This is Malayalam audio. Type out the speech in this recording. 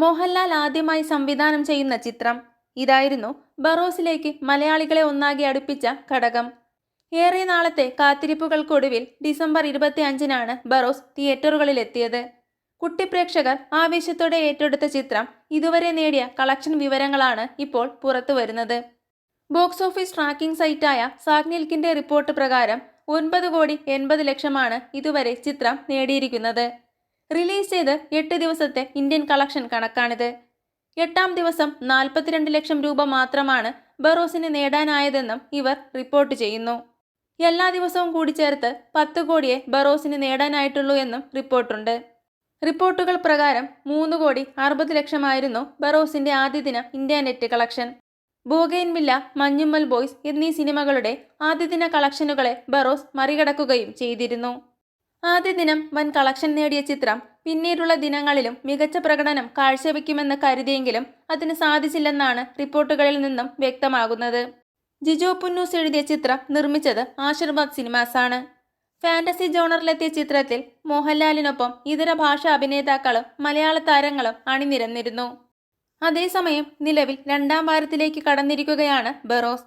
മോഹൻലാൽ ആദ്യമായി സംവിധാനം ചെയ്യുന്ന ചിത്രം. ഇതായിരുന്നു ബറോസിലേക്ക് മലയാളികളെ ഒന്നാകെ അടുപ്പിച്ച ഘടകം. ഏറെ നാളത്തെ കാത്തിരിപ്പുകൾക്കൊടുവിൽ ഡിസംബർ ഇരുപത്തി അഞ്ചിനാണ് ബറോസ് തിയേറ്ററുകളിലെത്തിയത്. കുട്ടിപ്രേക്ഷകർ ആവേശത്തോടെ ഏറ്റെടുത്ത ചിത്രം ഇതുവരെ നേടിയ കളക്ഷൻ വിവരങ്ങളാണ് ഇപ്പോൾ പുറത്തു വരുന്നത്. ബോക്സ് ഓഫീസ് ട്രാക്കിംഗ് സൈറ്റായ സാഗ്നിൽക്കിന്റെ റിപ്പോർട്ട് പ്രകാരം ഒൻപത് കോടി എൺപത് ലക്ഷമാണ് ഇതുവരെ ചിത്രം നേടിയിരിക്കുന്നത്. റിലീസ് ചെയ്ത് എട്ട് ദിവസത്തെ ഇന്ത്യൻ കളക്ഷൻ കണക്കാണിത്. എട്ടാം ദിവസം നാൽപ്പത്തിരണ്ട് ലക്ഷം രൂപ മാത്രമാണ് ബറോസിന് നേടാനായതെന്നും ഇവർ റിപ്പോർട്ട് ചെയ്യുന്നു. എല്ലാ ദിവസവും കൂടി ചേർത്ത് പത്ത് കോടിയെ ബറോസിന് നേടാനായിട്ടുള്ളൂ എന്നും റിപ്പോർട്ടുണ്ട്. റിപ്പോർട്ടുകൾ പ്രകാരം മൂന്ന് കോടി അറുപത് ലക്ഷമായിരുന്നു ബറോസിന്റെ ആദ്യ ദിനം India net collection. Bougainvillea Manjummel boys എന്നീ സിനിമകളുടെ ആദ്യദിന കളക്ഷനുകളെ ബറോസ് മറികടക്കുകയും ചെയ്തിരുന്നു. ആദ്യ ദിനം വൻ കളക്ഷൻ നേടിയ ചിത്രം പിന്നീടുള്ള ദിനങ്ങളിലും മികച്ച പ്രകടനം കാഴ്ചവെക്കുമെന്ന് കരുതിയെങ്കിലും അതിന് സാധിച്ചില്ലെന്നാണ് റിപ്പോർട്ടുകളിൽ നിന്നും വ്യക്തമാകുന്നത്. ജിജോ പുന്നൂസ് എഴുതിയ ചിത്രം നിർമ്മിച്ചത് ആശീർവാദ് സിനിമാസാണ് ഫാന്റസി ജോണറിലെത്തിയ ചിത്രത്തിൽ മോഹൻലാലിനൊപ്പം ഇതര ഭാഷാ അഭിനേതാക്കളും മലയാള താരങ്ങളും അണിനിരന്നിരുന്നു. അതേസമയം നിലവിൽ രണ്ടാം വാരത്തിലേക്ക് കടന്നിരിക്കുകയാണ് ബെറോസ്.